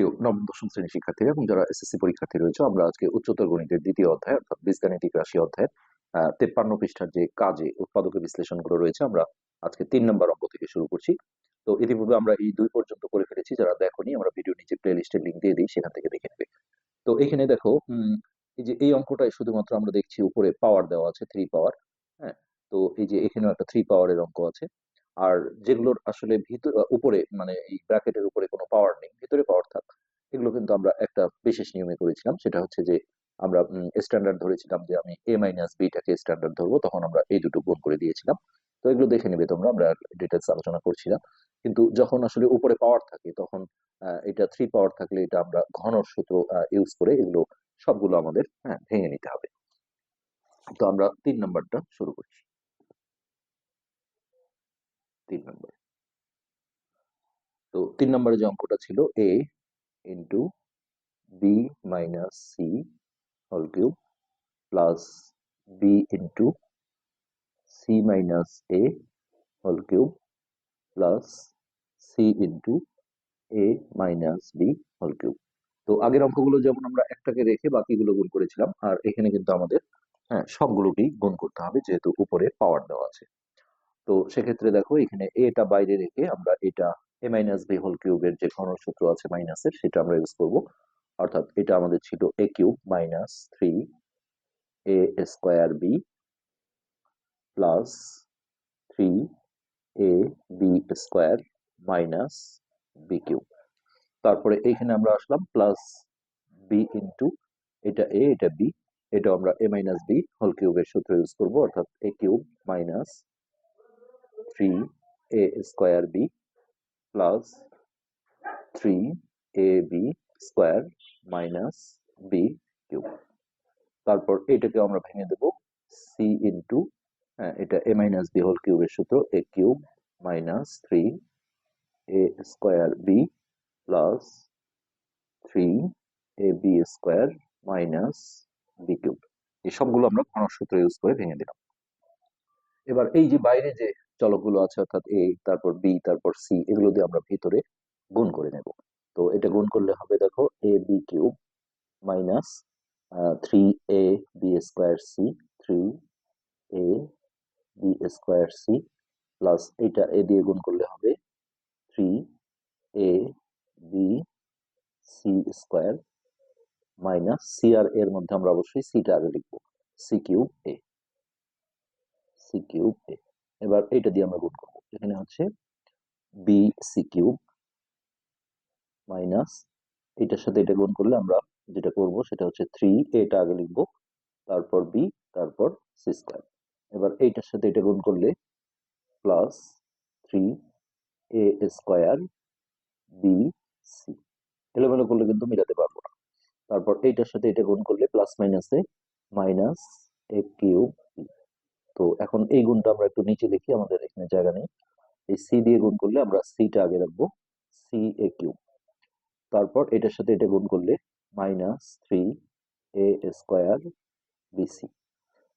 প্রিয় নবম, দশম শ্রেণির শিক্ষার্থীরা এবং যারা এসএসসি পরীক্ষার্থী রয়েছে, আমরা আজকে উচ্চতর গণিতের দ্বিতীয় অধ্যায়, অর্থাৎ বীজগাণিতিক রাশি অধ্যায়ের তেপ্পান্ন পৃষ্ঠার যে কাজে উৎপাদকের বিশ্লেষণগুলো রয়েছে, আমরা আজকে তিন নম্বর অঙ্ক থেকে শুরু করছি। তো ইতিপূর্বে আমরা এই দুই পর্যন্ত করে ফেলেছি, যারা দেখোনি, আমরা ভিডিও নিচে প্লে লিস্টের লিঙ্ক দিয়ে দিই, সেখান থেকে দেখে নেবে। তো এখানে দেখো এই যে এই অঙ্কটাই শুধুমাত্র আমরা দেখছি উপরে পাওয়ার দেওয়া আছে থ্রি পাওয়ার হ্যাঁ? তো এই যে এখানেও একটা থ্রি পাওয়ারের অঙ্ক আছে। আর যেগুলোর আসলে ভিতর উপরে মানে এই ব্র্যাকেটের উপরে কোনো পাওয়ার নেই ভিতরে পাওয়ার থাক এগুলো কিন্তু আমরা একটা বিশেষ নিয়মে করেছিলাম। সেটা হচ্ছে যে আমরা স্ট্যান্ডার্ড ধরেছিলাম যে আমি এ মাইনাস বিটাকে স্ট্যান্ডার্ড ধরবো তখন আমরা এই দুটো গুণ করে দিয়েছিলাম। তো এগুলো দেখে নেবে তোমরা আমরা ডিটেলস আলোচনা করছিলাম। কিন্তু যখন আসলে উপরে পাওয়ার থাকে তখন এটা থ্রি পাওয়ার থাকলে এটা আমরা ঘনর সূত্র ইউজ করে এগুলো সবগুলো আমাদের হ্যাঁ ভেঙে নিতে হবে। তো আমরা তিন নাম্বারটা শুরু করছি। তিন নম্বর তো তিন নম্বরে যে অঙ্কটা ছিল A into B minus C whole cube plus B into C minus A whole cube plus C into A minus B whole cube তো আগের অঙ্কগুলো যেমন আমরা একটাকে রেখে বাকিগুলো গুণ করেছিলাম, আর এখানে কিন্তু আমাদের হ্যাঁ সবগুলোকেই গুণ করতে হবে যেহেতু উপরে পাওয়ার দেওয়া আছে। তো সেক্ষেত্রে দেখো এখানে এটা বাইরে রেখে আমরা এটা এ মাইনাস বি হোল কিউবের যে ঘন সূত্র আছে মাইনাসের সেটা আমরা ইউজ করব। অর্থাৎ এটা আমাদের ছিল A cube minus three A square B plus three A B square minus B cube তারপরে এইখানে আমরা আসলাম প্লাস বি ইন্টু এটা এ এটা বি এটা আমরা এ মাইনাস বি হোল কিউবের সূত্র ইউজ করব। অর্থাৎ A cube minus three A square B plus three A B square minus B cube তারপর এটাকে আমরা ভেঙে দেব সি ইন্টু এটা এ মাইনাস বি হোল কিউবের সূত্র A cube minus three A square B plus three A B square minus B cube এই সবগুলো আমরা ঘনক ইউজ করে ভেঙে দিলাম। এবার এই যে বাইরে যে চলকগুলো আছে, অর্থাৎ এ তারপর বি তারপর সি এগুলো দিয়ে আমরা ভিতরে গুণ করে নেব। তো এটা গুণ করলে হবে দেখো A B cube minus three A B square C three A B square C plus এটা এ দিয়ে গুণ করলে হবে three A B C square minus C আর এর মধ্যে আমরা অবশ্যই সিটা আগে লিখব। C cube A C cube A এবার এটা দিয়ে আমরা গুণ করব। এখানে হচ্ছে বি সি কিউব মাইনাস এটার সাথে এটা গুণ করলে আমরা যেটা করব সেটা হচ্ছে থ্রি এটা আগে লিখব, তারপর বি তারপর সি স্কোয়ার এবার এইটার সাথে এটা গুণ করলে plus three A square B C এলোমেলো করলে কিন্তু মিলাতে পারব না। তারপর এইটার সাথে এটা গুণ করলে প্লাস মাইনাসে মাইনাস এ কিউব তো এখন এই গুণটা আমরা একটু নিচে লিখি, আমাদের এখানে জায়গা নেই। এই সি দিয়ে গুণ করলে আমরা সিটা আগে রাখব সি এ কিউব তারপর এটার সাথে এটা গুণ করলে minus three A square B C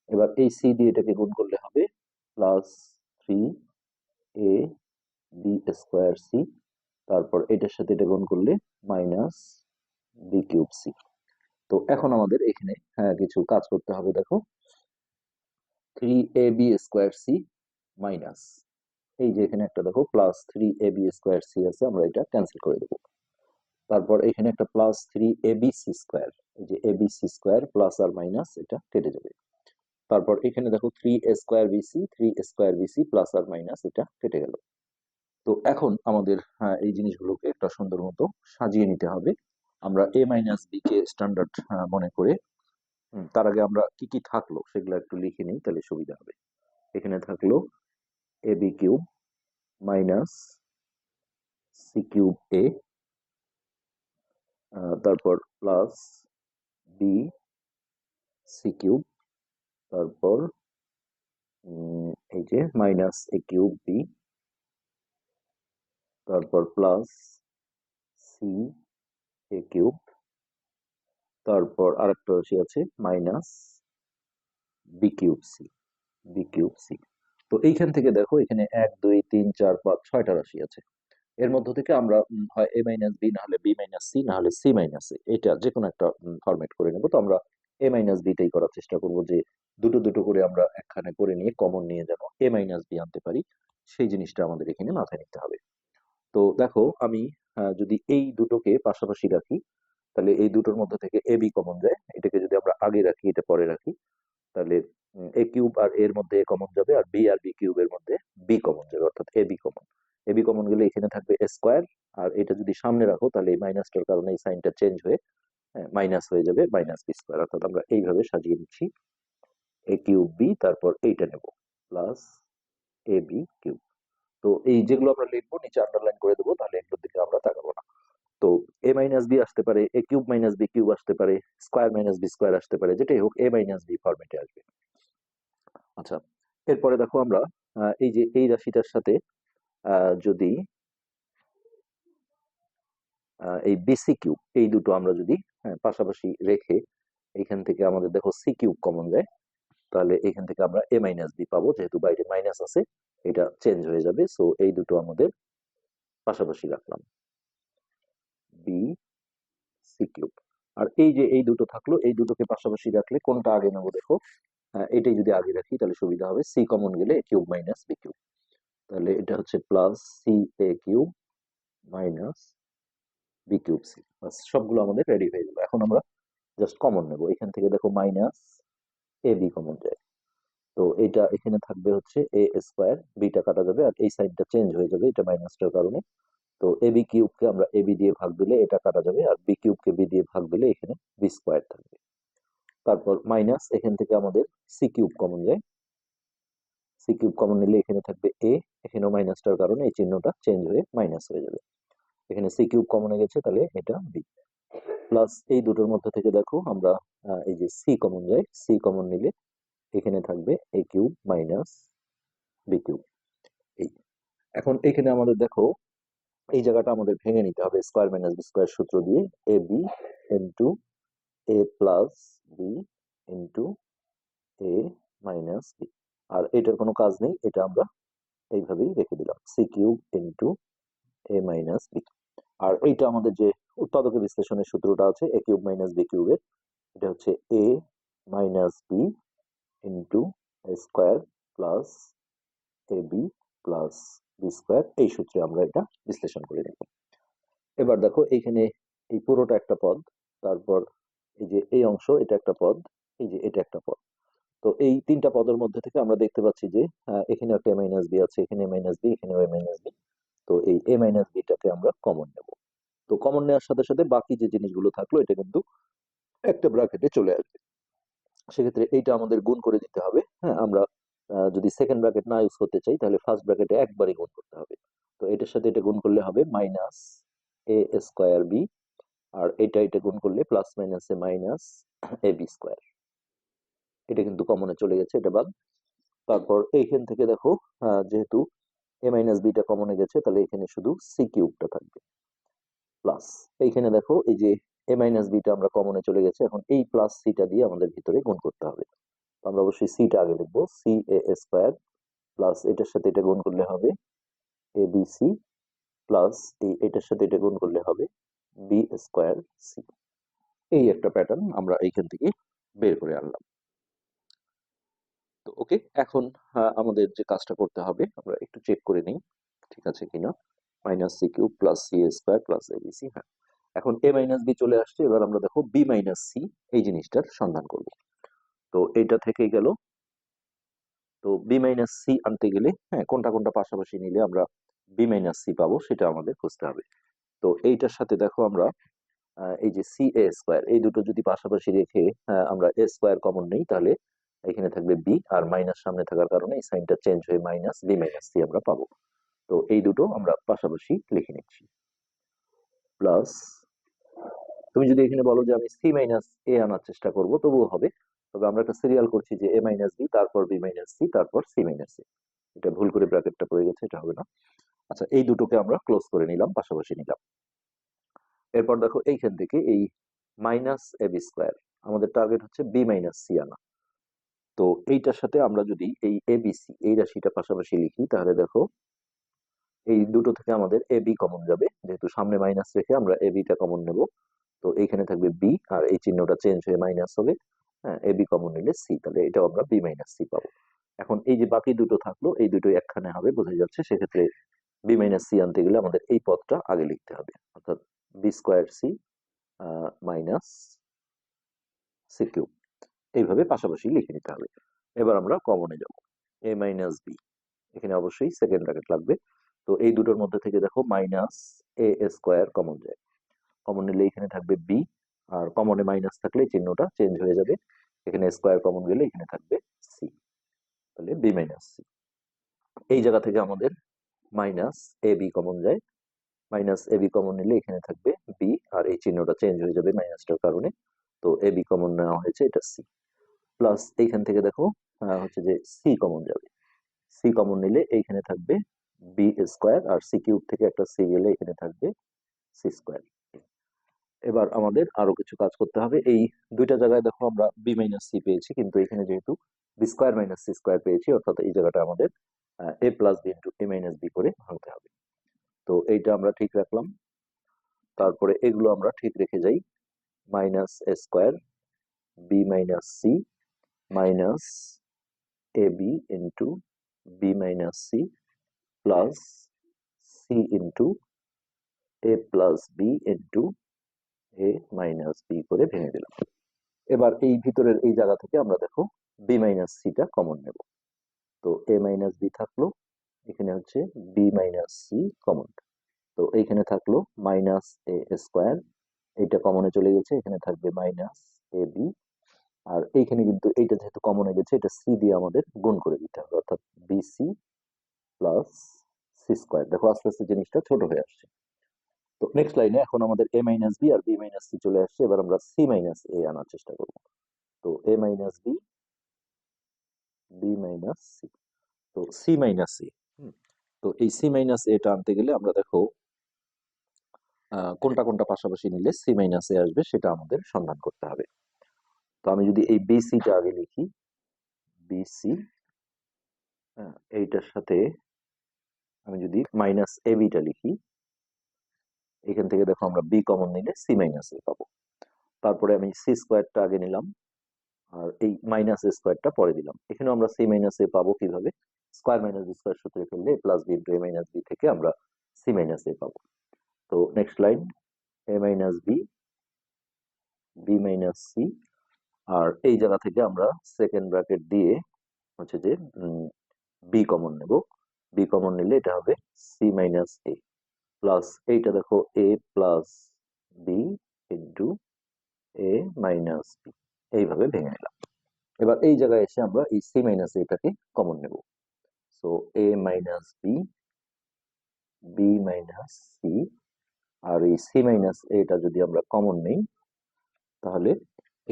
এবার এই সি দিয়ে এটাকে গুণ করলে হবে plus three A B square C তারপর এটার সাথে এটা গুণ করলে মাইনাস বি কিউব সি তো এখন আমাদের এখানে হ্যাঁ কিছু কাজ করতে হবে, দেখো। Three A B square C minus এই যে এখানে একটা দেখো plus three A B square C আছে আমরা এটা ক্যান্সেল করে দেবো। তারপর এখানে একটা plus three A B C square এই যে A B C square plus R minus এটা কেটে যাবে। তারপর এখানে দেখো three A square B C three square B C plus R minus এটা কেটে গেল। তো এখন আমাদের হ্যাঁ, এই জিনিসগুলোকে একটা সুন্দর মতো সাজিয়ে নিতে হবে। আমরা এ মাইনাস বি কে স্ট্যান্ডার্ড মনে করে তার আগে আমরা কি কি থাকল সেগুলো একটু লিখে নিই, তাহলে সুবিধা হবে। এখানে থাকল A B cube minus C cube A তারপর প্লাস বি সি কিউব তারপর এই যে মাইনাস এ কিউব বি তারপর প্লাস সি এ কিউব তারপর আরেকটা রাশি আছে minus B cube C B cube C তো এইখান থেকে দেখো, এখানে এক, দুই, তিন, চার, পাঁচ, ছয়টা রাশি আছে। এর মধ্য থেকে আমরা হয় এ মাইনাস বি না হলে বি মাইনাস সি না হলে সি মাইনাস এ এটা যে কোনো একটা ফরম্যাট করে নেব। তো আমরা এ মাইনাস বিটাই করার চেষ্টা করব যে দুটো দুটো করে আমরা একখানে করে নিয়ে কমন নিয়ে যেন এ মাইনাস বি আনতে পারি। সেই জিনিসটা আমাদের এখানে মাথায় নিতে হবে। তো দেখো, আমি যদি এই দুটোকে পাশাপাশি রাখি তাহলে এই দুটোর মধ্যে থেকে এ বি কমন যায়। এটাকে যদি আমরা আগে রাখি, এটা পরে রাখি, তাহলে এ কিউব আর এর মধ্যে এ কমন যাবে আর বি আর বি কিউবের মধ্যে বি কমন যাবে, অর্থাৎ A B common A B common গেলে এখানে থাকবে এ স্কোয়ার আর এটা যদি সামনে রাখো, তাহলে এই মাইনাসটার কারণে এই সাইনটা চেঞ্জ হয়ে মাইনাস হয়ে যাবে মাইনাস বি স্কোয়ার অর্থাৎ আমরা এইভাবে সাজিয়ে নিচ্ছি এ কিউব বি তারপর এইটা নেব প্লাস এ বি কিউব তো এই যেগুলো আমরা লিখব, নিচে আন্ডারলাইন করে দেবো, তাহলে এগুলোর দিকে আমরা তাকাবো না। তো এ মাইনাস বি আসতে পারে A cube minus B cube আসতে পারে স্কোয়ার মাইনাস বি স্কোয়ার আসতে পারে যেটাই হোক এ মাইনাস বি ফরম্যাটে আসবে। আচ্ছা এরপরে দেখো আমরা এই যে এই রাশিটার সাথে যদি এই বিসি কিউব এই দুটো আমরা যদি হ্যাঁ, পাশাপাশি রেখে এখান থেকে আমাদের দেখো সি কিউব কমন যায় তাহলে এখান থেকে আমরা এ মাইনাস বি পাবো যেহেতু বাইরে মাইনাস আছে এটা চেঞ্জ হয়ে যাবে সো এই দুটো আমাদের পাশাপাশি রাখলাম। বি সি কিউব আর এই যে এই দুটো থাকল এই দুটোকে পাশাপাশি রাখলে কোনটা আগে নেব দেখো? হ্যাঁ, এটাই যদি আগে রাখি তাহলে সুবিধা হবে। সি কমন গেলে কিউব মাইনাস বি কিউব তাহলে এটা হচ্ছে plus C A cube minus B cube C সবগুলো আমাদের রেডি হয়ে গেল। এখন আমরা জাস্ট কমন নেব। এখান থেকে দেখো মাইনাস এ বি কমন যায়। তো এটা এখানে থাকবে হচ্ছে এ স্কোয়ার বিটা কাটা যাবে আর এই সাইডটা চেঞ্জ হয়ে যাবে এটা মাইনাসটার কারণে। তো এ বি কিউবকে আমরা এ বি দিয়ে ভাগ দিলে এটা কাটা যাবে আর বি কিউবকে বি দিয়ে ভাগ দিলে এখানে বি স্কোয়ার থাকবে। তারপর মাইনাস এখান থেকে আমাদের সি কিউব কমন যায়। সি কিউব কমন নিলে এখানে থাকবে এ এখানেও মাইনাসটার কারণে এই চিহ্নটা চেঞ্জ হয়ে মাইনাস হয়ে যাবে। এখানে সি কিউব কমনে গেছে, তাহলে এটা বি প্লাস এই দুটোর মধ্যে থেকে দেখো আমরা এই যে সি কমন যায় সি কমন নিলে এখানে থাকবে A cube minus B cube এই। এখন এখানে আমাদের দেখো এই জায়গাটা আমাদের ভেঙে নিতে হবে। স্কোয়ার মাইনাস বি স্কোয়ার সূত্র দিয়ে A B into A plus B into A minus B. আর এটার কোনো কাজ নেই, এটা আমরা এইভাবেই রেখে দিলাম। C cube into A minus B. আর এইটা আমাদের যে উৎপাদক বিশ্লেষণের সূত্রটা আছে, এ কিউব মাইনাস বি কিউবের, এটা হচ্ছে A minus B into square plus A B plus square, এই সূত্রে আমরা এটা বিশ্লেষণ করে নেব। এবার দেখো এইখানে এই পুরোটা একটা পদ, তারপর এই যে এই অংশ, এটা একটা পদ, এই যে এটা একটা পদ। তো এই তিনটা পদের মধ্যে থেকে আমরা দেখতে পাচ্ছি যে এখানে একটা এ মাইনাস বি আছে, এখানে এ মাইনাস বি এখানে এ মাইনাস বি তো এই এ মাইনাস বিটাকে আমরা কমন নেব। তো কমন নেওয়ার সাথে সাথে বাকি যে জিনিসগুলো থাকল, এটা কিন্তু একটা ব্র্যাকেটে চলে আসবে। সেক্ষেত্রে এইটা আমাদের গুণ করে দিতে হবে। হ্যাঁ আমরা যদি সেকেন্ড ব্র্যাকেট না ইউজ করতে চাই, তাহলে ফার্স্ট ব্র্যাকেটে একবারই গুণ করতে হবে। তো এটার সাথে এটা গুণ করলে হবে মাইনাস এ স্কোয়ার বি আর এটা এটা গুণ করলে plus minus A minus A B square এটা কিন্তু কমনে চলে গেছে, এটা বাদ। তারপর এইখান থেকে দেখো যেহেতু এ মাইনাস বিটা কমনে গেছে, তাহলে এখানে শুধু সি কিউবটা থাকবে। প্লাস এইখানে দেখো, এই যে এ মাইনাস বিটা আমরা কমনে চলে গেছে, এখন এই প্লাস সিটা দিয়ে আমাদের ভিতরে গুণ করতে হবে। আমরা অবশ্যই সিটা আগে লিখব। সি এ স্কোয়ার প্লাস এটার সাথে এটা গুণ করলে হবে এ বি সি প্লাস এই এটার সাথে এটা গুণ করলে হবে বি স্কোয়ার সি এই একটা প্যাটার্ন আমরা এইখান থেকে বের করে আনলাম। তো ওকে এখন আমাদের যে কাজটা করতে হবে, আমরা একটু চেক করে নিই, ঠিক আছে কিনা? Minus C cube plus C square plus A B C হ্যাঁ। এখন এ মাইনাস বি চলে আসছে, এবার আমরা দেখো বি মাইনাস সি এই জিনিসটার সন্ধান করব। তো এইটা থেকেই গেল। তো বি মাইনাস সি আনতে গেলে হ্যাঁ কোনটা কোনটা পাশাপাশি নিলে আমরা বি মাইনাস সি পাবো সেটা আমাদের খুঁজতে হবে। তো এইটার সাথে দেখো আমরা এই যে সি এ স্কোয়ার এই দুটো যদি পাশাপাশি রেখে আমরা এ স্কোয়ার কমন নেই, তাহলে এখানে থাকবে বি আর মাইনাস সামনে থাকার কারণে এই সাইনটা চেঞ্জ হয়ে মাইনাস বি মাইনাস সি আমরা পাবো। তো এই দুটো আমরা পাশাপাশি লিখে নিচ্ছি। প্লাস তুমি যদি এখানে বলো যে আমি সি মাইনাস এ আনার চেষ্টা করব, তবুও হবে। তবে আমরা একটা সিরিয়াল করছি যে এ মাইনাস বি তারপর বি মাইনাস সি তারপর সি মাইনাস এ এটা ভুল করে ব্র্যাকেটটা পড়ে গেছে, এটা হবে না। আচ্ছা এই দুটোকে আমরা ক্লোজ করে নিলাম, পাশাপাশি নিলাম। এরপর দেখো, এইখান থেকে এই মাইনাস এ বি স্কোয়ার আমাদের টার্গেট হচ্ছে বি মাইনাস সি আনা। তো এইটার সাথে আমরা যদি এই এবিসি এই রাশিটা পাশাপাশি লিখি, তাহলে দেখো, এই দুটো থেকে আমাদের এ বি কমন যাবে। যেহেতু সামনে মাইনাস রেখে আমরা এ বিটা কমন নেব, তো এইখানে থাকবে বি আর এই চিহ্নটা চেঞ্জ হয়ে মাইনাস হবে। হ্যাঁ এ বি কমন নিলে সি তাহলে এটাও আমরা বি মাইনাস সি পাবো। এখন এই যে বাকি দুটো থাকল, এই দুটো একখানে হবে, বোঝা যাচ্ছে, সেক্ষেত্রে বি মাইনাস সি আনতে গেলে আমাদের এই পদটা আগে লিখতে হবে। অর্থাৎ B square C minus C cube এইভাবে পাশাপাশি লিখে নিতে হবে। এবার আমরা কমনে যাব। এ মাইনাস বি এখানে অবশ্যই সেকেন্ড ব্র্যাকেট লাগবে। তো এই দুটোর মধ্যে থেকে দেখো মাইনাস এ স্কোয়ার কমন যায়। কমন নিলে এখানে থাকবে বি আর কমনে মাইনাস থাকলে চিহ্নটা চেঞ্জ হয়ে যাবে। এখানে স্কোয়ার কমন গেলে এখানে থাকবে সি তাহলে বি মাইনাস সি এই জায়গা থেকে আমাদের মাইনাস এ বি কমন যায়। মাইনাস এ বি কমন নিলে এখানে থাকবে বি আর এই চিহ্নটা চেঞ্জ হয়ে যাবে মাইনাসটার কারণে। তো এ বি কমন নেওয়া হয়েছে, এটা সি প্লাস এইখান থেকে দেখো হচ্ছে যে সি কমন যাবে। সি কমন নিলে এইখানে থাকবে বি স্কোয়ার আর সি কিউব থেকে একটা সি গেলে এখানে থাকবে সি স্কোয়ার এবার আমাদের আরও কিছু কাজ করতে হবে। এই দুইটা জায়গায় দেখো আমরা বি মাইনাস সি পেয়েছি, কিন্তু এখানে যেহেতু B square minus C square পেয়েছি, অর্থাৎ এই জায়গাটা আমাদের A plus B into A minus B করে ভাঙতে হবে। তো এইটা আমরা ঠিক রাখলাম। তারপরে এগুলো আমরা ঠিক রেখে যাই। Minus A square B minus C minus A B into B minus C plus C into A plus B into A minus B করে ভেঙে দিলাম। এবার এই ভিতরের এই জায়গা থেকে আমরা দেখো বি মাইনাস সিটা কমন নেব। তো এ মাইনাস বি থাকল, এখানে হচ্ছে বি মাইনাস সি কমন তো এইখানে থাকল মাইনাস এ স্কোয়ার এইটা কমনে চলে গেছে, এখানে থাকবে মাইনাস এ বি আর এইখানে কিন্তু এইটা যেহেতু কমনে গেছে, এটা সি দিয়ে আমাদের গুণ করে দিতে হবে, অর্থাৎ বিসি প্লাস সি স্কোয়ার দেখো আস্তে আস্তে জিনিসটা ছোট হয়ে আসছে। তো নেক্সট লাইনে এখন আমাদের এ মাইনাস বি আর বি মাইনাস সি চলে আসছে, এবার আমরা সি মাইনাস এ আনার চেষ্টা করব। তো A minus B B minus C তো সি মাইনাস সি তো এই সি মাইনাস এটা আনতে গেলে আমরা দেখো কোনটা কোনটা পাশাপাশি নিলে সি মাইনাস এ আসবে সেটা আমাদের সন্ধান করতে হবে। তো আমি যদি এই বি বিসিটা আগে লিখি বি বিসি এইটার সাথে আমি যদি মাইনাস এ বিটা লিখি এখান থেকে দেখো আমরা বি কমন নিলে সি মাইনাস এ পাবো। তারপরে আমি সি স্কোয়ারটা আগে নিলাম, আর এই মাইনাস এ স্কোয়ারটা পরে দিলাম। এখানে আমরা সি মাইনাস এ পাবো কীভাবে? স্কোয়ার মাইনাস বি স্কোয়ার সূত্রে ফেললে plus B into A minus B থেকে আমরা সি মাইনাস এ পাবো। তো next line A minus B B minus C আর এই জায়গা থেকে আমরা সেকেন্ড ব্র্যাকেট দিয়ে হচ্ছে যে বি কমন নেব। বি কমন নিলে এটা হবে সি মাইনাস এ প্লাস এইটা দেখো A plus B into A minus B এইভাবে ভেঙে নিলাম। এবার এই জায়গায় এসে আমরা এই সি মাইনাস এটাকে কমন নেব। So A minus B B minus C আর এই সি মাইনাস এটা যদি আমরা কমন নেই, তাহলে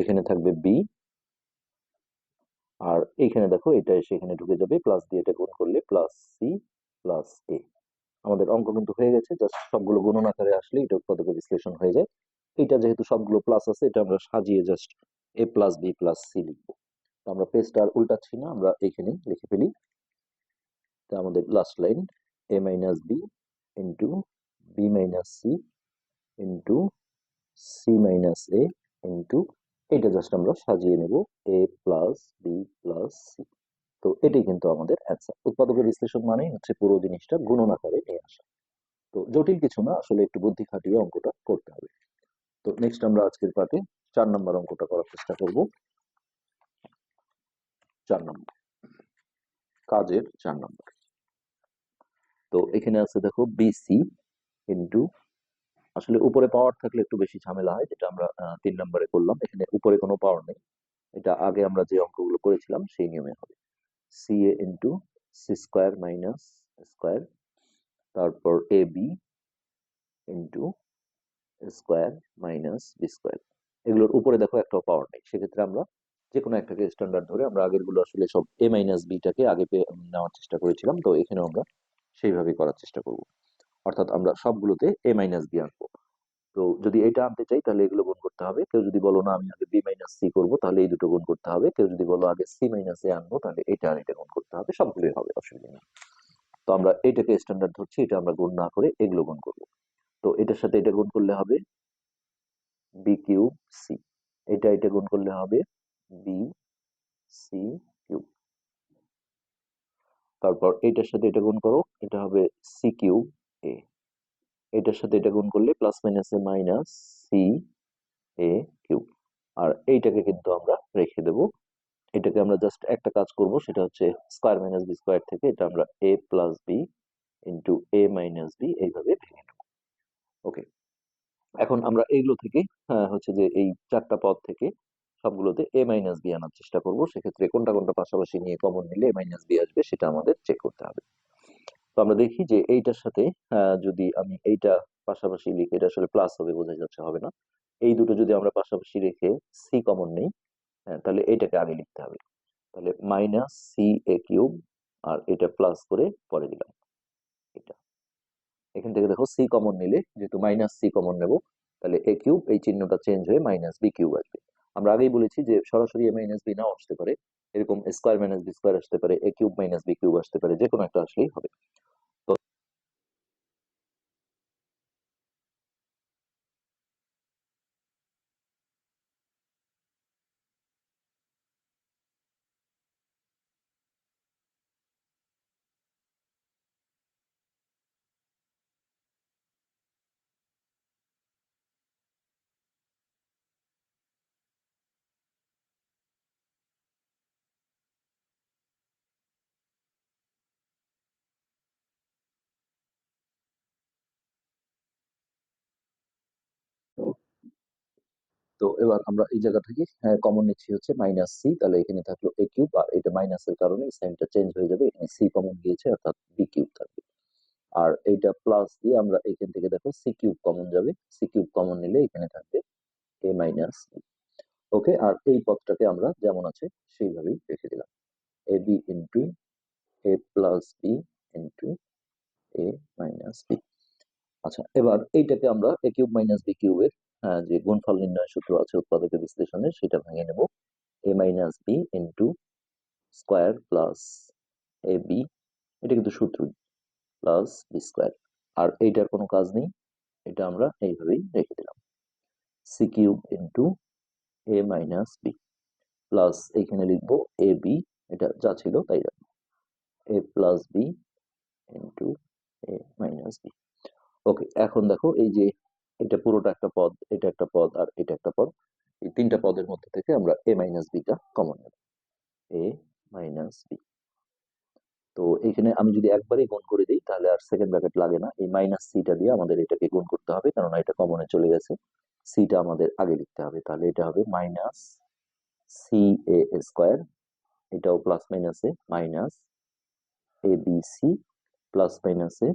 এখানে থাকবে বি আর এইখানে দেখো এটা এসে এখানে ঢুকে যাবে প্লাস দিয়ে এটা গুণ করলে প্লাস সি প্লাস এ আমাদের অঙ্ক কিন্তু হয়ে গেছে জাস্ট সবগুলো গুণন আকারে আসলে এটা উৎপাদকের বিশ্লেষণ হয়ে যায়। এটা যেহেতু সবগুলো প্লাস আছে, এটা আমরা সাজিয়ে just A plus B plus C লিখব। তো আমরা পেজটা আর উল্টাচ্ছি না, আমরা এখানে লিখে ফেলি। তো আমাদের last line A minus B into B minus C into C minus A into এটা জাস্ট আমরা সাজিয়ে নেব A plus B plus C তো এটাই কিন্তু আমাদের অ্যান্সার উৎপাদকের বিশ্লেষণ মানেই হচ্ছে পুরো জিনিসটা গুণন আকারে নিয়ে আসা। তো জটিল কিছু না, আসলে একটু বুদ্ধি খাটিয়ে অঙ্কটা করতে হবে। তো নেক্সট আমরা আজকের পাঠে চার নম্বর অঙ্কটা করার চেষ্টা করব। চার নম্বর। কাজের চার নম্বর। তো এখানে আছে দেখো বিসি ইন্টু আসলে উপরে পাওয়ার থাকলে একটু বেশি ঝামেলা হয়, যেটা আমরা তিন নম্বরে করলাম। এখানে উপরে কোনো পাওয়ার নেই। এটা আগে আমরা যে অঙ্কগুলো করেছিলাম, সেই নিয়মে হবে। C A into C square minus square তারপর A B into square minus B square এগুলোর উপরে দেখো একটা পাওয়ার নেই। সেক্ষেত্রে আমরা যে কোনো একটাকে স্ট্যান্ডার্ড ধরে আমরা আগেরগুলো আসলে সব এ মাইনাস বিটাকে আগে নেওয়ার চেষ্টা করেছিলাম। তো এখানেও আমরা সেইভাবে করার চেষ্টা করব। অর্থাৎ আমরা সবগুলোতে এ মাইনাস বি আনব তো যদি এটা আনতে চাই, তাহলে এগুলো গুণ করতে হবে। কেউ যদি বলো, না, আমি আগে বি মাইনাস সি করব, তাহলে এই দুটো গুণ করতে হবে। কেউ যদি বলো, আগে সি মাইনাস এ আনব, তাহলে এটা আর এটা গুণ করতে হবে। সবগুলোই হবে, অসুবিধা নেই। তো আমরা এটাকে স্ট্যান্ডার্ড ধরছি, এটা আমরা গুণ না করে এগুলো গুণ করব। তো এটার সাথে এটা গুণ করলে হবে বি কিউব সি এটা এটা গুণ করলে হবে বি সি কিউব তারপর এটার সাথে এটা গুণ করো, এটা হবে সি কিউব এ এটার সাথে এটা গুণ করলে plus minus A minus C A cube আর এইটাকে কিন্তু আমরা রেখে দেব। এটাকে আমরা জাস্ট একটা কাজ করব সেটা হচ্ছে স্কোয়ার মাইনাস বি স্কোয়ার থেকে এটা আমরা A plus B into A minus B এইভাবে ভেঙে নেব। ওকে এখন আমরা এইগুলো থেকে হ্যাঁ, হচ্ছে যে এই চারটা পদ থেকে সবগুলোতে এ মাইনাস বি আনার চেষ্টা করব। সেক্ষেত্রে কোনটা কোনটা পাশাপাশি নিয়ে কমন নিলে এ মাইনাস বি আসবে সেটা আমাদের চেক করতে হবে। তো আমরা দেখি যে এইটার সাথে যদি আমি এইটা পাশাপাশি লিখে এটা আসলে প্লাস হবে বোঝা যাচ্ছে হবে না। এই দুটো যদি আমরা পাশাপাশি রেখে সি কমন নেই হ্যাঁ, তাহলে এইটাকে আগে লিখতে হবে। তাহলে মাইনাস সি এ কিউব আর এটা প্লাস করে পরে দিলাম। এটা। এখান থেকে দেখো সি কমন নিলে যেহেতু মাইনাস সি কমন নেব তাহলে এ কিউব এই চিহ্নটা চেঞ্জ হয়ে মাইনাস বি কিউব আসবে। আমরা আগেই বলেছি যে সরাসরি এ মাইনাস বি নাও আসতে পারে। এরকম স্কোয়ার মাইনাস বি স্কোয়ার আসতে পারে A cube minus B cube আসতে পারে যে কোনো একটা আসলেই হবে। তো এবার আমরা এই জায়গা থেকে কমন নিচ্ছি হচ্ছে মাইনাস সি তাহলে এখানে থাকল এ কিউব আর এটা মাইনাসের কারণে সাইনটা চেঞ্জ হয়ে যাবে, এখানে সি কমন গিয়েছে, অর্থাৎ বি কিউব থাকবে। আর এইটা প্লাস দিয়ে আমরা এখান থেকে দেখো সি কিউব কমন যাবে সি কিউব কমন নিলে এখানে থাকবে এ মাইনাস ওকে আর এই পদটাকে আমরা যেমন আছে সেইভাবেই রেখে দিলাম। A B into A plus B into A minus B আচ্ছা এবার এইটাকে আমরা এ কিউব মাইনাস বি কিউবের যে গুণফল নির্ণয় সূত্র আছে উৎপাদকের বিশ্লেষণে, সেটা ভেঙে নেব। A minus B into square plus A B এটা কিন্তু সূত্র প্লাস বি স্কোয়ার আর এইটার কোনো কাজ নেই, এটা আমরা এইভাবেই রেখে দিলাম। C cube into A minus B plus এইখানে লিখব এ বি এটা যা ছিল তাই রাখব। A plus B into A minus B okay এখন দেখো এই যে এটা পুরোটা একটা পদ এটা একটা পদ আর এটা একটা পদ। এই তিনটা পদের মধ্যে থেকে আমরা এ মাইনাস বিটা কমন নেব। এ মাইনাস বি তো এখানে আমি যদি একবারই গুণ করে দিই তাহলে আর সেকেন্ড ব্র্যাকেট লাগে না। এই মাইনাস সিটা দিয়ে আমাদের এটাকে গুণ করতে হবে কারণ এটা কমনে চলে গেছে। সিটা আমাদের আগে লিখতে হবে। তাহলে এটা হবে মাইনাস সি এ স্কোয়ার এটাও প্লাস মাইনাসে minus A B C plus মাইনাসে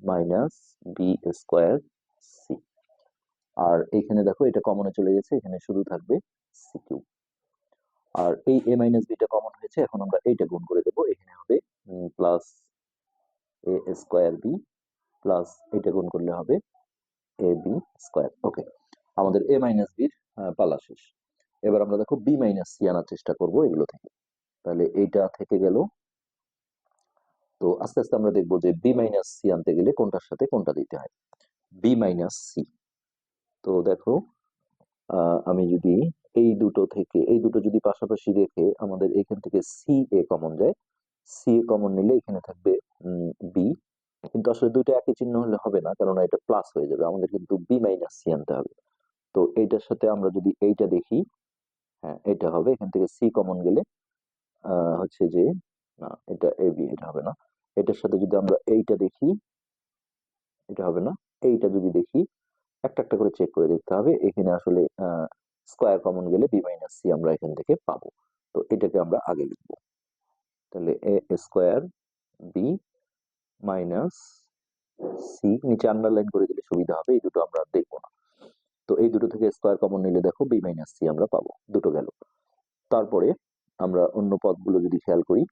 মাইনাস বি স্কোয়ার সি আর এখানে দেখো, এটা কমনে চলে গেছে, এখানে শুধু থাকবে সি কিউব আর এই এ মাইনাস বিটা কমন হয়েছে, এখন আমরা এইটা গুণ করে দেবো, এখানে হবে plus A square B plus এটা গুণ করলে হবে এ বি স্কোয়ার ওকে আমাদের এ মাইনাস বির পালা শেষ। এবার আমরা দেখো বি মাইনাস সি আনার চেষ্টা করব এগুলো থেকে। তাহলে এইটা থেকে গেল। তো আস্তে আস্তে আমরা দেখব যে বি মাইনাস সি আনতে গেলে কোনটার সাথে কোনটা দিতে হয়। বি মাইনাস সি তো দেখো আমি যদি এই দুটো থেকে, এই দুটো যদি পাশাপাশি রেখে আমাদের এখান থেকে সি এ কমন যায় সি এ কমন নিলে এখানে থাকবে বি কিন্তু আসলে দুটো একই চিহ্ন হলে হবে না কারণ এটা প্লাস হয়ে যাবে, আমাদের কিন্তু বি মাইনাস সি আনতে হবে। তো এইটার সাথে আমরা যদি এইটা দেখি হ্যাঁ এটা হবে, এখান থেকে সি কমন গেলে হচ্ছে যে, না, এটা এ বি এটা হবে না। এটার সাথে যদি আমরা এইটা দেখি, এটা হবে না এইটা যদি দেখি, একটা একটা করে চেক করে দেখতে হবে। এখানে আসলে স্কোয়ার কমন গেলে বি মাইনাস সি আমরা এখান থেকে পাবো। তো এটাকে আমরা আগে লিখব। তাহলে A square B minus C নিচে আন্ডারলাইন করে দিলে সুবিধা হবে, এই দুটো আমরা দেখব না। তো এই দুটো থেকে স্কোয়ার কমন নিলে দেখো বি মাইনাস সি আমরা পাবো। দুটো গেল। তারপরে আমরা অন্য পদগুলো যদি খেয়াল করি,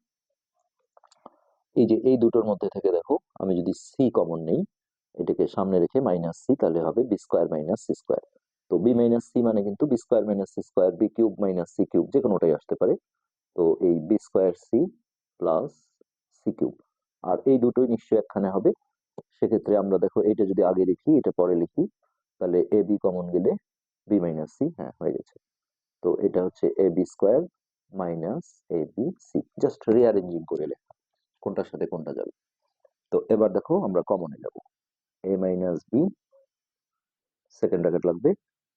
এই যে এই দুটোর মধ্যে থেকে দেখো, আমি যদি সি কমন নেই এটাকে সামনে রেখে মাইনাস সি তাহলে হবে B square minus C square তো বি মাইনাস সি মানে কিন্তু B square minus C square B cube minus C cube যে কোনোটাই আসতে পারে। তো এই B square C plus C cube আর এই দুটোই নিশ্চয়ই একখানে হবে। সেক্ষেত্রে আমরা দেখো এইটা যদি আগে লিখি, এটা পরে লিখি, তাহলে এ বি কমন গেলে বি মাইনাস সি হ্যাঁ হয়ে গেছে। তো এটা হচ্ছে A B square minus A B C just rearranging করে লেখা। কোনটার সাথে কোনটা যাবে? তো এবার দেখো আমরা কমনে যাব। A minus B second bracket লাগবে।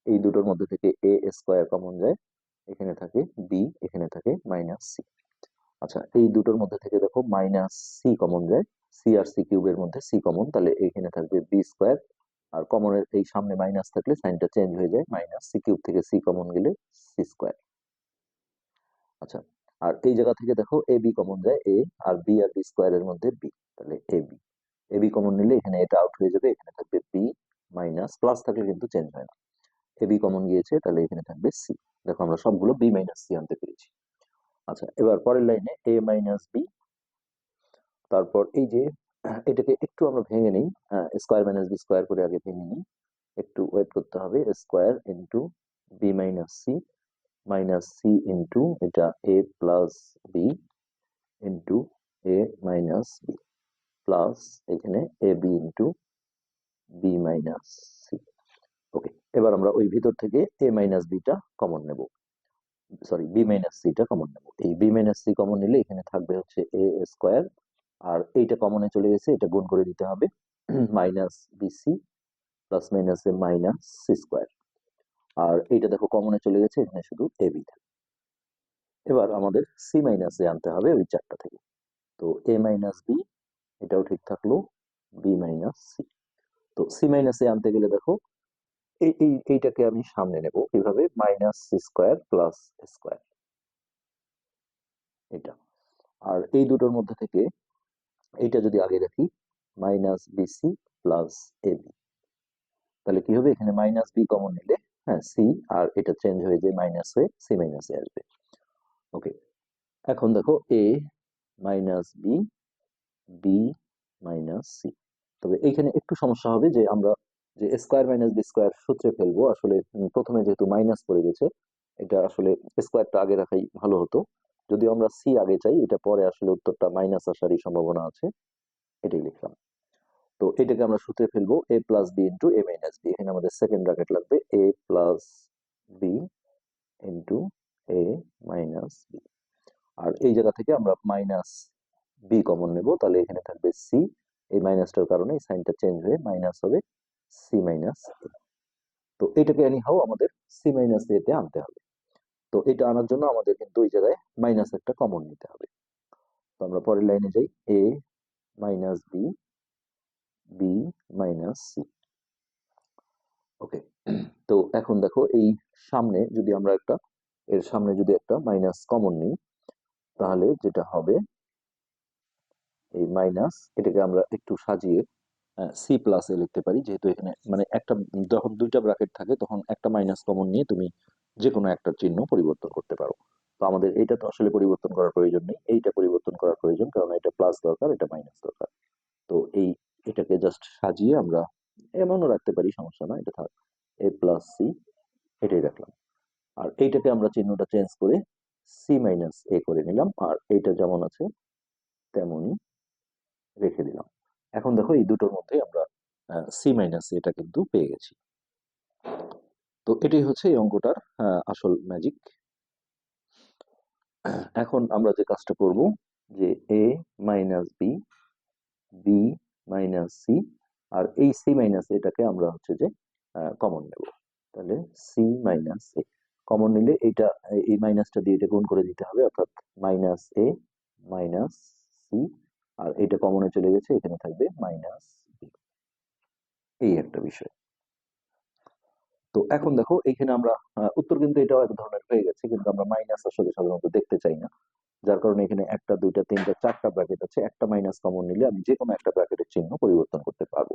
এই দুটোর মধ্যে থেকে এ স্কোয়ার কমন যায়, এখানে থাকে বি এখানে থাকে মাইনাস সি আচ্ছা এই দুটোর মধ্যে থেকে দেখো মাইনাস সি কমন যায় সি আর সি কিউবের মধ্যে সি কমন তাহলে এখানে থাকবে বি স্কোয়ার আর কমনের এই সামনে মাইনাস থাকলে সাইনটা চেঞ্জ হয়ে যায় মাইনাস সি কিউব থেকে সি কমন গেলে সি স্কোয়ার আচ্ছা আর এই জায়গা থেকে দেখো এ বি কমন যায় এ আর বি আর বি স্কোয়ারের মধ্যে বি তাহলে A B A B common নিলে এখানে এটা আউট হয়ে যাবে, এখানে থাকবে বি মাইনাস প্লাস থাকলে কিন্তু চেঞ্জ হয় না। এ বি কমন গিয়েছে, তাহলে এখানে থাকবে সি দেখো আমরা সবগুলো বি মাইনাস সি আনতে পেরেছি। আচ্ছা এবার পরের লাইনে এ মাইনাস বি তারপর এই যে, এটাকে একটু আমরা ভেঙে নিই স্কোয়ার মাইনাস বি স্কোয়ার করে আগে ভেঙে নিই। একটু ওয়েট করতে হবে square into B minus C minus C into এটা A plus B into A minus B plus এখানে A B into B minus C okay এবার আমরা ওই ভিতর থেকে এ মাইনাস বিটা কমন নেব। সরি বি মাইনাস সিটা কমন নেব। এই বি মাইনাস সি কমন নিলে এখানে থাকবে হচ্ছে এ স্কোয়ার আর এইটা কমনে চলে গেছে, এটা গুণ করে দিতে হবে minus BC plus minus A minus C square আর এইটা দেখো কমনে চলে গেছে, এখানে শুধু এ বি থাকে এবার আমাদের সি মাইনাস এ আনতে হবে ওই চারটা থেকে। তো এ মাইনাস বি এটাও ঠিক থাকল বি মাইনাস সি তো সি মাইনাস এ আনতে গেলে দেখো, এই এই, এইটাকে আমি সামনে নেব কীভাবে? Minus C square plus square এটা। আর এই দুটোর মধ্যে থেকে এইটা যদি আগে রাখি minus BC plus A B তাহলে কি হবে? এখানে মাইনাস বি কমন নিলে হ্যাঁ সি আর এটা চেঞ্জ হয়ে যায় মাইনাস হয়ে সি মাইনাস এ আসবে। ওকে এখন দেখো A minus B B minus C তবে এইখানে একটু সমস্যা হবে যে আমরা যে স্কোয়ার মাইনাস বি স্কোয়ার সূত্রে ফেলব, আসলে প্রথমে যেহেতু মাইনাস পড়ে গেছে, এটা আসলে স্কোয়ারটা আগে রাখাই ভালো হতো। যদি আমরা সি আগে চাই, এটা পরে আসলে উত্তরটা মাইনাস আসারই সম্ভাবনা আছে, এটাই লিখলাম। তো এটাকে আমরা সূত্রে ফেলব A plus B into A minus B এখানে আমাদের সেকেন্ড ব্র্যাকেট লাগবে A plus B into A minus B আর এই জায়গা থেকে আমরা মাইনাস বি কমন নেব, তাহলে এখানে থাকবে সি এই মাইনাসটার কারণে এই সাইনটা চেঞ্জ হয়ে মাইনাস হবে সি মাইনাস তো এটাকে আনি হাও আমাদের সি মাইনাস এতে আনতে হবে। তো এটা আনার জন্য আমাদের কিন্তু ওই জায়গায় মাইনাস একটা কমন নিতে হবে। তো আমরা পরের লাইনে যাই A minus B B minus C okay তো এখন দেখো এই সামনে যদি আমরা একটা, এর সামনে যদি একটা মাইনাস কমন নিই, তাহলে যেটা হবে এই মাইনাস এটাকে আমরা একটু সাজিয়ে সি প্লাস এ লিখতে পারি। যেহেতু এখানে মানে একটা, যখন দুইটা ব্র্যাকেট থাকে, তখন একটা মাইনাস কমন নিয়ে তুমি যে কোনো একটা চিহ্ন পরিবর্তন করতে পারো। তো আমাদের এইটা তো আসলে পরিবর্তন করার প্রয়োজন নেই। এইটা পরিবর্তন করার প্রয়োজন কারণ এটা প্লাস দরকার, এটা মাইনাস দরকার। তো এই, এটাকে জাস্ট সাজিয়ে আমরা এমনও রাখতে পারি, সমস্যা না এটা থাক। এ প্লাস সি এটাই রাখলাম। আর এইটাকে আমরা চিহ্নটা চেঞ্জ করে সি মাইনাস এ করে নিলাম। আর এইটা যেমন আছে, তেমনই রেখে দিলাম। এখন দেখো এই দুটোর মধ্যে আমরা সি মাইনাস এটা কিন্তু পেয়ে গেছি। তো এটাই হচ্ছে এই অঙ্কটার আসল ম্যাজিক এখন আমরা যে কাজটা করব, যে A minus B B minus C আর এই সি মাইনাস এটাকে আমরা হচ্ছে যে কমন নেব। তাহলে সি মাইনাস এ কমন নিলে এটা, এই মাইনাসটা দিয়ে এটা গুণ করে দিতে হবে, অর্থাৎ মাইনাস এ মাইনাস সি আর এটা কমনে চলে গেছে, এখানে থাকবে মাইনাস বি এই একটা বিষয়। তো এখন দেখো এখানে আমরা উত্তর কিন্তু এটাও এক ধরনের হয়ে গেছে, কিন্তু আমরা মাইনাস আসলে সাধারণত দেখতে চাই না। যার কারণে এখানে একটা, দুইটা, তিনটা, চারটা ব্র্যাকেট আছে, একটা মাইনাস কমন নিলে আমি যে কোনো একটা ব্র্যাকেটের চিহ্ন পরিবর্তন করতে পারব।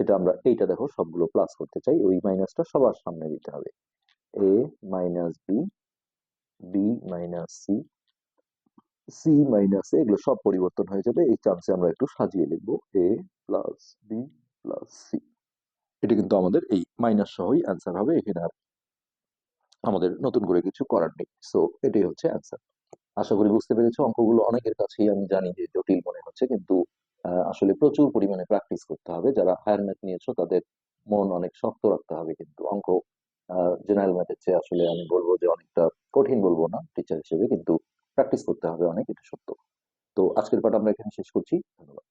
সেটা আমরা, এইটা দেখো, সবগুলো প্লাস করতে চাই, ওই মাইনাসটা সবার সামনে দিতে হবে। A minus B B minus C C minus এগুলো সব পরিবর্তন হয়ে যাবে। এই চান্সে আমরা একটু সাজিয়ে লিখব A plus B plus C এটা কিন্তু আমাদের এই মাইনাস সহই অ্যান্সার হবে, এখানে আর আমাদের নতুন করে কিছু করার নেই। সো এটাই হচ্ছে অ্যান্সার আশা করি বুঝতে পেরেছ, অঙ্কগুলো অনেকের কাছেই আমি জানি যে জটিল মনে হচ্ছে, কিন্তু আসলে প্রচুর পরিমাণে প্র্যাকটিস করতে হবে। যারা হায়ার ম্যাথ নিয়েছো, তাদের মন অনেক শক্ত রাখতে হবে, কিন্তু অঙ্ক জেনারেল ম্যাথের চেয়ে আসলে আমি বলব যে অনেকটা কঠিন বলব না টিচার হিসেবে, কিন্তু প্র্যাকটিস করতে হবে অনেক এটা সত্য। তো আজকের পাঠ আমরা এখানে শেষ করছি। ধন্যবাদ।